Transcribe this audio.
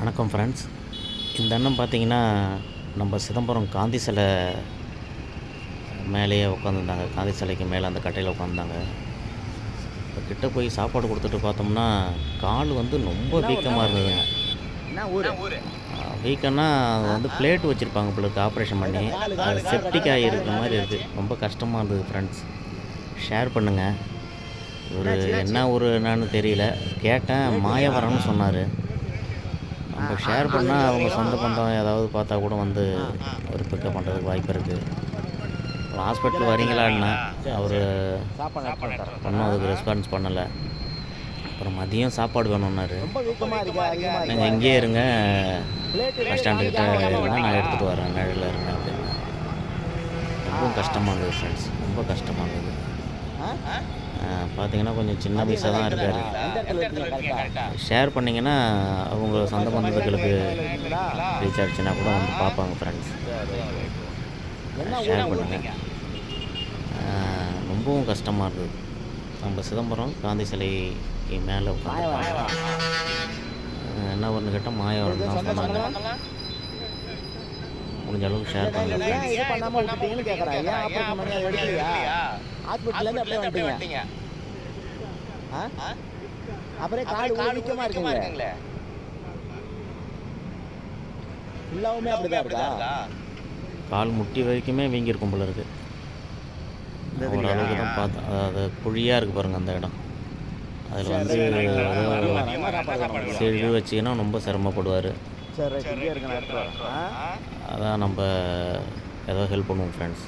வணக்கம் ஃப்ரெண்ட்ஸ் இந்த அண்ணன் பார்த்தீங்கன்னா நம்ம சிதம்பரம் காந்தி சிலை மேலேயே உட்காந்துருந்தாங்க காந்தி சிலைக்கு மேலே அந்த கட்டையில் உட்காந்துருந்தாங்க இப்போ கிட்ட போய் சாப்பாடு கொடுத்துட்டு பார்த்தோம்னா கால் வந்து ரொம்ப வீக்கமாக இருந்ததுங்க. என்ன ஊரு? வீக்கம்னா அது வந்து பிளேட் வச்சுருப்பாங்க பிள்ளைக்கு ஆப்ரேஷன் பண்ணி. அது செப்டிக் ஆகி இருக்கிற மாதிரி இருக்குது ரொம்ப கஷ்டமாக இருந்தது ஃப்ரெண்ட்ஸ் ஷேர் பண்ணுங்கள் ஒரு என்ன ஒரு என்னன்னு தெரியல. கேட்டேன் மாயவரம்னு சொன்னார். நம்ம ஷேர் பண்ணால் அவங்க சொந்த பந்தம் ஏதாவது பார்த்தா கூட வந்து ஒரு பிக்கப் பண்ணுறதுக்கு வாய்ப்பு இருக்குது அப்புறம் ஹாஸ்பிட்டல் வரீங்களான்னு அவர் பண்ணும் ஒன்றும் அதுக்கு ரெஸ்பான்ஸ் பண்ணலை. அப்புறம் மதியம் சாப்பாடு வேணும்னாரு. நீங்கள் இங்கேயே இருங்க. பஸ் ஸ்டாண்டுக்கிட்ட இருங்க நான் எடுத்துகிட்டு வரேன். நிழலில் இருங்க அப்படின்னு. ரொம்ப கஷ்டமாக இருந்தது ஃப்ரெண்ட்ஸ் ரொம்ப கஷ்டமாக இருந்தது. பார்த்தீங்கன்னா கொஞ்சம் சின்ன வயசாக தான் இருக்கார். ஷேர் பண்ணிங்கன்னா அவங்க சொந்த பந்தங்களுக்கு ரீச் ஆச்சுன்னா கூட வந்து பார்ப்பாங்க ஃப்ரெண்ட்ஸ் என்ன ஷேர் பண்ணுங்கள் ரொம்பவும் கஷ்டமாக இருந்தது. நம்ம சிதம்பரம் காந்தி சிலைக்கு மேலே உட்காந்து என்ன ஒன்று கேட்டால் மாயவரம் தான் சொன்னாங்க. முடிஞ்ச அளவுக்கு ஷேர் பண்ணுங்க ஏன் இது பண்ணாம விட்டுட்டீங்கன்னு கேக்குறேன். ஏன் ஆபரேஷன் பண்ணி அதை எடுக்கலையா ஹாஸ்பிட்டல்ல இருந்து அப்படியே வந்துட்டீங்க. ஆ? அப்புறம் காடு வீக்கமா இருக்குங்க ஃபுல்லாவுமே அப்படிதான் இருக்கா? கால் முட்டி வரைக்குமே வீங்கியிருக்கும் போல இருக்கு. ஓரளவுக்கு தான் பார்த்தேன் அதாவது குழியாக இருக்குது பாருங்கள் அந்த இடம். அதில் வந்து? செடி வச்சிங்கன்னா ரொம்ப சிரமப்படுவார். சரி ரைட் இங்கே? அதான் நம்ம ஏதோ ஹெல்ப் பண்ணுவோம் ஃப்ரெண்ட்ஸ்